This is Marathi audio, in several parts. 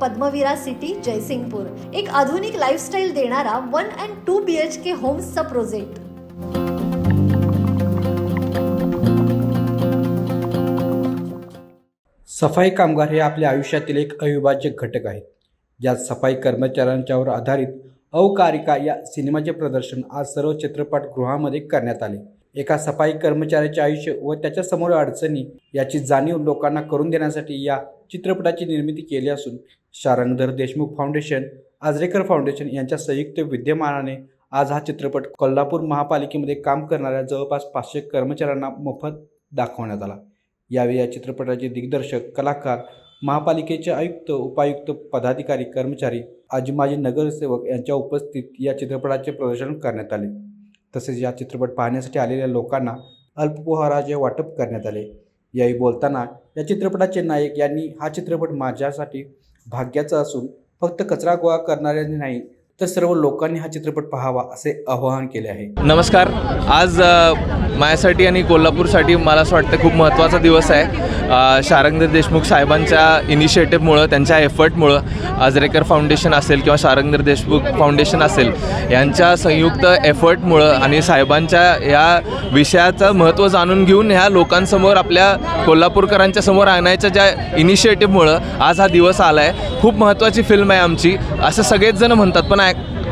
Padmavira city Jaysingpur. एक आधुनिक लाईफस्टाईल देणारा one and two B H K होम्सचा project सफाई कामगार हे आपल्या आयुष्यातील एक अविभाज्य घटक आहेत. ज्यात सफाई कर्मचाऱ्यांच्यावर आधारित अवकारिका या सिनेमाचे प्रदर्शन आज सर्व चित्रपटगृहामध्ये करण्यात आले. एका सफाई कर्मचाऱ्याचे आयुष्य व त्याच्यासमोर अडचणी याची जाणीव लोकांना करून देण्यासाठी या चित्रपटाची निर्मिती केली असून शारंगधर देशमुख फाउंडेशन आजरेकर फाउंडेशन यांच्या संयुक्त विद्यमानाने आज हा चित्रपट कोल्हापूर महापालिकेमध्ये काम करणाऱ्या जवळपास पाचशे कर्मचाऱ्यांना मोफत दाखवण्यात आला. यावेळी या चित्रपटाचे दिग्दर्शक कलाकार महापालिकेचे आयुक्त उपायुक्त पदाधिकारी कर्मचारी आजी माजी नगरसेवक यांच्या उपस्थित या चित्रपटाचे प्रदर्शन करण्यात आले. तसेच या चित्रपट पाहण्यासाठी आलेल्या लोकांना अल्पपोहाराचे वाटप करण्यात आले. याही बोलताना या चित्रपटाचे नायक यांनी हा चित्रपट माझ्यासाठी भाग्याचा असून फक्त कचरा गोळा करणाऱ्यांनी नाही तर सर्व लोकांनी हा चित्रपट पाहावा असे आवाहन केले आहे. नमस्कार. आज माझ्यासाठी आणि कोल्हापूरसाठी मला असं वाटतं खूप महत्त्वाचा दिवस आहे. शारंगधर देशमुख साहेबांच्या इनिशिएटिव्हमुळं त्यांच्या एफर्टमुळं आजरेकर फाउंडेशन असेल किंवा शारंगधर देशमुख फाउंडेशन असेल यांच्या संयुक्त एफर्टमुळं आणि साहेबांच्या या विषयाचं महत्त्व जाणून घेऊन ह्या लोकांसमोर आपल्या कोल्हापूरकरांच्या समोर आणायच्या ज्या इनिशिएटिव्हमुळं आज हा दिवस आला आहे खूप महत्त्वाची फिल्म आहे आमची. असं सगळेच जण म्हणतात पण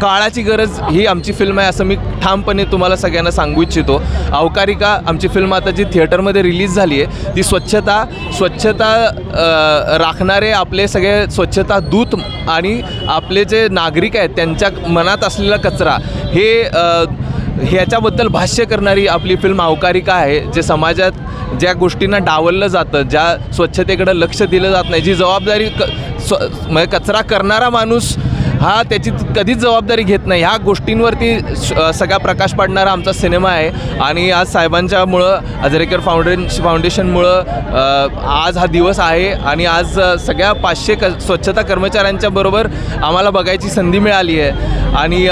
काळाची गरज ही आमची फिल्म आहे असं मी ठामपणे तुम्हाला सगळ्यांना सांगू इच्छितो. अवकारिका आमची फिल्म आता जी थिएटरमध्ये रिलीज झाली आहे ती स्वच्छता स्वच्छता राखणारे आपले सगळे स्वच्छता दूत आणि आपले जे नागरिक आहेत त्यांच्या मनात असलेला कचरा हे ह्याच्याबद्दल भाष्य करणारी आपली फिल्म अवकारिका आहे जे समाजात ज्या गोष्टींना डावललं जातं ज्या स्वच्छतेकडं लक्ष दिलं जात नाही जी जबाबदारी क स्व म्हणजे कचरा करणारा माणूस हा त्याची कधीच जबाबदारी घेत नाही. ह्या गोष्टींवरती सगळा प्रकाश पाडणारा आमचा सिनेमा आहे. आणि आज साहेबांच्यामुळं अजरेकर फाउंडेन फाउंडेशनमुळं आज हा दिवस आहे. आणि आज सगळ्या पाचशे क स्वच्छता कर्मचाऱ्यांच्या बरोबर आम्हाला बघायची संधी मिळाली आहे. आणि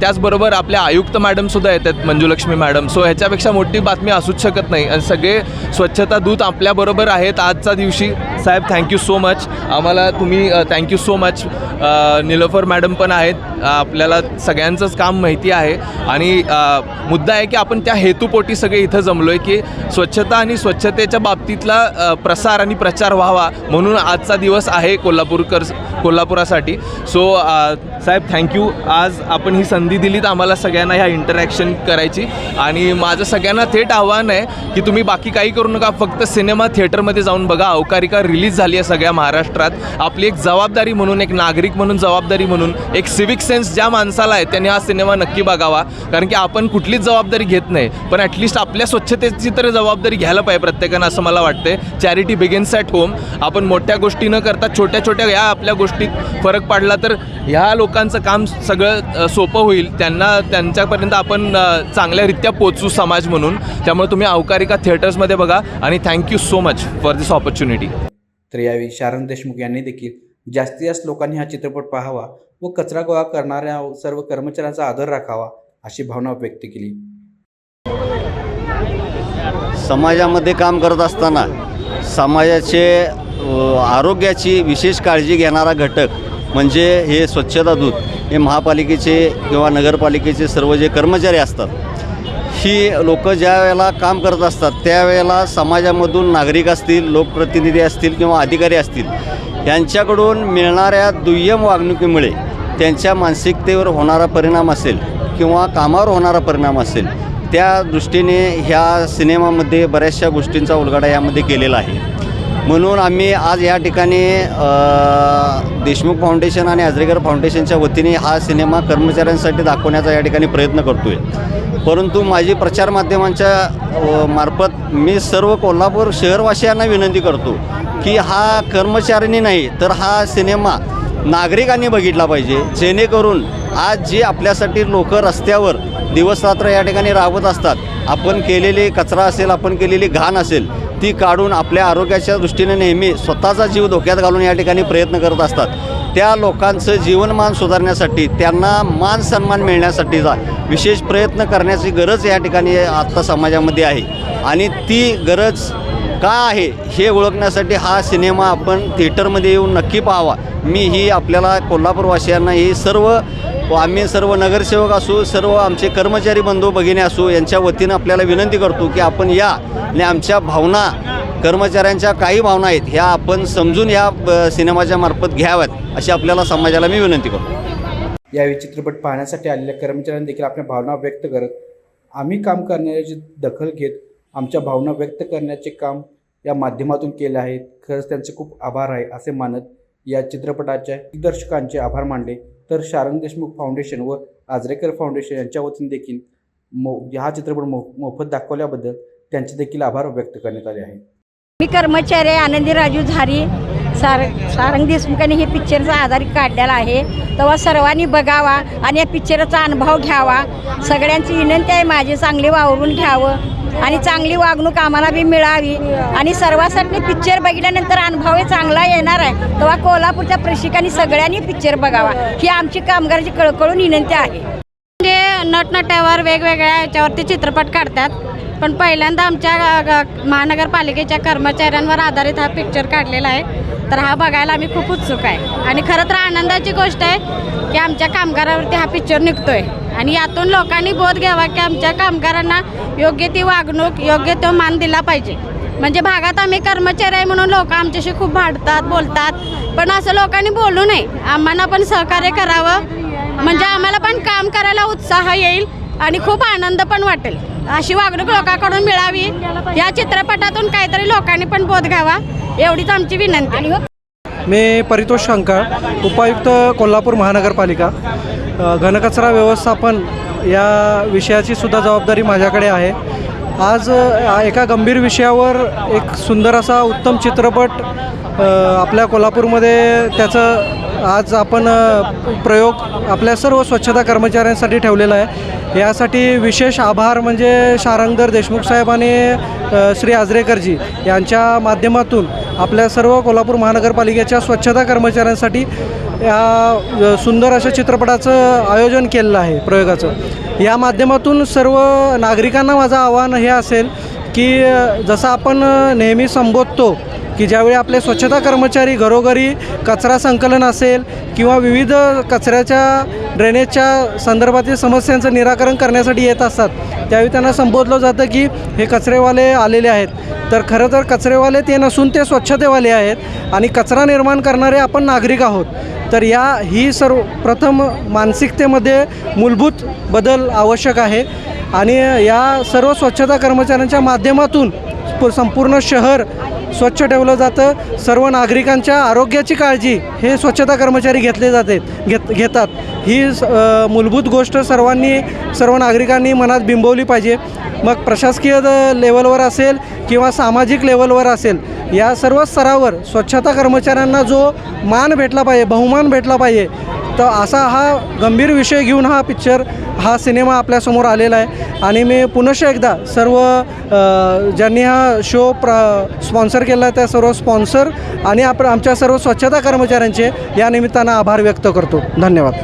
त्याचबरोबर आपल्या आयुक्त मॅडमसुद्धा येतात मंजुलक्ष्मी मॅडम सो ह्याच्यापेक्षा मोठी बातमी असूच शकत नाही. आणि सगळे स्वच्छता दूत आपल्याबरोबर आहेत आजच्या दिवशी. साहेब थँक्यू सो मच आम्हाला तुम्ही thank you so much Nilofar madam पण आहेत. आपल्याला सगळ्यांचंच काम माहिती आहे. आणि मुद्दा आहे की आपण त्या हेतूपोटी सगळे इथं जमलो आहे की स्वच्छता आणि स्वच्छतेच्या बाबतीतला प्रसार आणि प्रचार व्हावा म्हणून आजचा दिवस आहे कोल्हापूरकर कोल्हापुरासाठी. सो साहेब थँक्यू आज आपण ही संधी दिलीत आम्हाला सगळ्यांना ह्या इंटरॅक्शन करायची. आणि माझं सगळ्यांना थेट आव्हान आहे की तुम्ही बाकी काही करू नका. फक्त सिनेमा थिएटरमध्ये जाऊन बघा. अवकारिका रिलीज झाली आहे सगळ्या महाराष्ट्रात. आपली एक जबाबदारी म्हणून एक नागरिक म्हणून जबाबदारी म्हणून एक सिविक सेन्स ज्या माणसाला आहे त्याने हा सिनेमा नक्की बघावा. कारण की आपण कुठलीच जबाबदारी घेत नाही पण ॲटलिस्ट आपल्या स्वच्छतेची तर जबाबदारी घ्यायला पाहिजे प्रत्येकानं असं मला वाटते चॅरिटी बिगिन्स ॲट होम आपण मोठ्या गोष्टी न करता छोट्या छोट्या या आपल्या गोष्टीत फरक पडला तर ह्या लोकांचं काम सगळं सोपं होईल. त्यांना त्यांच्यापर्यंत आपण चांगल्यारीत्या पोचू समाज म्हणून. त्यामुळे तुम्ही अवकारिका थिएटर्समध्ये बघा. आणि thank you so much for this opportunity तर यावेळी शारंग देशमुख यांनी देखील जास्तीत जास्त लोकांनी हा चित्रपट पाहावा व कचरा गोळा करणाऱ्या सर्व कर्मचाऱ्यांचा आदर राखावा अशी भावना व्यक्त केली. समाजामध्ये काम करत असताना समाजाचे आरोग्याची विशेष काळजी घेणारा घटक म्हणजे हे स्वच्छता दूत हे महापालिकेचे किंवा नगरपालिकेचे सर्व जे कर्मचारी असतात ही लोक ज्या वेळेला काम करत असतात त्यावेळेला समाजामधून नागरिक असतील लोकप्रतिनिधी असतील किंवा अधिकारी असतील यांच्याकडून मिळणाऱ्या दुय्यम वागणुकीमुळे त्यांच्या मानसिकतेवर होणारा परिणाम असेल किंवा कामावर होणारा परिणाम असेल त्या दृष्टीने ह्या सिनेमामध्ये बऱ्याचशा गोष्टींचा उलगडा यामध्ये केलेला आहे. म्हणून आम्ही आज या ठिकाणी देशमुख फाउंडेशन आणि आजरेकर फाउंडेशनच्या वतीने हा सिनेमा कर्मचाऱ्यांसाठी दाखवण्याचा या ठिकाणी प्रयत्न करतो आहे परंतु माझी प्रचार माध्यमांच्या मार्फत मी सर्व कोल्हापूर शहरवासियांना विनंती करतो की हा कर्मचाऱ्यांनी नाही तर हा सिनेमा नागरिकांनी बघितला पाहिजे. जेणेकरून आज जी आपल्यासाठी लोक रस्त्यावर दिवसरात्र या ठिकाणी राबत असतात आपण केलेली कचरा असेल आपण केलेली घाण असेल ती काढून आपल्या आरोग्याच्या दृष्टीने नेहमी स्वतःचा जीव धोक्यात घालून या ठिकाणी प्रयत्न करत असतात. त्या लोकांचं जीवनमान सुधारण्यासाठी त्यांना मान सन्मान मिळण्यासाठीचा विशेष प्रयत्न करण्याची गरज या ठिकाणी आत्ता समाजामध्ये आहे. आणि ती गरज का आहे हे ओळखण्यासाठी हा सिनेमा आपण थिएटरमध्ये येऊन नक्की पाहावा. मी ही आपल्याला कोल्हापूरवासियांना ही सर्व आम्ही सर्व नगरसेवक असू सर्व आमचे कर्मचारी बंधू भगिनी असू यांच्या वतीनं आपल्याला विनंती करतो की आपण या आणि आमच्या भावना कर्मचाऱ्यांच्या काही भावना आहेत ह्या आपण समजून या सिनेमाच्या मार्फत घ्याव्यात अशी आपल्याला समाजाला मी विनंती करतो. यावेळी चित्रपट पाहण्यासाठी आलेल्या कर्मचाऱ्यांनी देखील आपल्या भावना व्यक्त करत आम्ही काम करण्याची दखल घेत आमच्या भावना व्यक्त करण्याचे काम या माध्यमातून केले आहेत. खरंच त्यांचे खूप आभार आहे असे मानत या चित्रपटाच्या दिग्दर्शकांचे आभार मानले. तर शारंग देशमुख फाउंडेशन व आजरेकर फाउंडेशन यांच्या वतीने देखील मो हा चित्रपट मो मोफत दाखवल्याबद्दल त्यांचे देखील आभार व्यक्त करण्यात आले आहेत. मी कर्मचारी आहे, आनंदी राजू झारी. सार सारंग देशमुखांनी हे पिक्चरचा आधारित काढलेला आहे. तेव्हा सर्वांनी बघावा आणि या पिक्चरचा अनुभव घ्यावा. सगळ्यांची विनंती आहे माझी चांगली वावरून घ्यावं आणि चांगली वागणूक आम्हाला बी मिळावी. आणि सर्वांसाठी पिक्चर बघितल्यानंतर अनुभवही चांगला येणार आहे. तेव्हा कोल्हापूरच्या प्रेक्षकांनी सगळ्यांनी पिक्चर बघावा. ही आमची कामगाराची कळकळून विनंती आहे. म्हणजे नटनट्यावर वेगवेगळ्या याच्यावरती चित्रपट काढतात. पण पहिल्यांदा आमच्या महानगरपालिकेच्या कर्मचाऱ्यांवर आधारित हा पिक्चर काढलेला आहे. तर हा बघायला आम्ही खूप उत्सुक आहे. आणि खरं तर आनंदाची गोष्ट आहे की आमच्या कामगारावरती हा पिक्चर निघतोय. आणि यातून लोकांनी बोध घ्यावा की आमच्या कामगारांना योग्य ती वागणूक योग्य तो मान दिला पाहिजे. म्हणजे भागात आम्ही कर्मचारी आहे म्हणून लोक आमच्याशी खूप भांडतात बोलतात. पण असं लोकांनी बोलू नये. आम्हाला पण सहकार्य करावं. म्हणजे आम्हाला पण काम करायला उत्साह येईल. आणि खूप आनंद पण वाटेल. अशी वागणूक लोकांकडून मिळावी. या चित्रपटातून काहीतरी लोकांनी पण बोध घ्यावा एवढीच आमची विनंती. मी परितोष शंकर उपायुक्त कोल्हापूर महानगरपालिका. घनकचरा व्यवस्थापन या विषयाची सुद्धा जबाबदारी माझ्याकडे आहे. आज एका गंभीर विषयावर एक सुंदर असा उत्तम चित्रपट आपल्या कोल्हापूरमध्ये त्याचं आज आपण प्रयोग आपल्या सर्व स्वच्छता कर्मचाऱ्यांसाठी ठेवलेला आहे. यासाठी विशेष आभार म्हणजे शारंगधर देशमुख साहेब आणि श्री आजरेकरजी यांच्या माध्यमातून आपल्या सर्व कोल्हापूर महानगरपालिकेच्या स्वच्छता कर्मचाऱ्यांसाठी या सुंदर अशा चित्रपटाचं आयोजन केलेलं आहे प्रयोगाचं. या माध्यमातून सर्व नागरिकांना माझं आव्हान हे असेल की जसं आपण नेहमी संबोधतो की ज्यावेळी आपले स्वच्छता कर्मचारी घरोघरी कचरा संकलन असेल किंवा विविध कचऱ्याच्या ड्रेनेजच्या संदर्भातील समस्यांचं निराकरण करण्यासाठी येत असतात त्यावेळी त्यांना संबोधलं जातं की हे कचरेवाले आलेले आहेत. तर खरं तर कचरेवाले ते नसून ते स्वच्छतेवाले आहेत आणि कचरा निर्माण करणारे आपण नागरिक आहोत. तर या ही सर्व प्रथम मानसिकतेमध्ये मूलभूत बदल आवश्यक आहे आणि या सर्व स्वच्छता कर्मचाऱ्यांच्या माध्यमातून संपूर्ण शहर स्वच्छ ठेवलं जातं. सर्व नागरिकांच्या आरोग्याची काळजी हे स्वच्छता कर्मचारी घेतले जाते घेत घेतात. ही स- मूलभूत गोष्ट सर्वांनी सर्व नागरिकांनी मनात बिंबवली पाहिजे. मग प्रशासकीय द- लेवलवर असेल किंवा सामाजिक लेवलवर असेल या सर्व स्तरावर स्वच्छता कर्मचाऱ्यांना जो मान भेटला पाहिजे बहुमान भेटला पाहिजे तर असा हा गंभीर विषय घेऊन हा पिक्चर हा सिनेमा आपल्यासमोर आलेला आहे. आणि मी पुनश एकदा सर्व ज्यांनी हा शो प्र स्पॉन्सर केला त्या सर्व स्पॉन्सर आणि आप आमच्या सर्व स्वच्छता कर्मचाऱ्यांचे या निमित्तानं आभार व्यक्त करतो. धन्यवाद.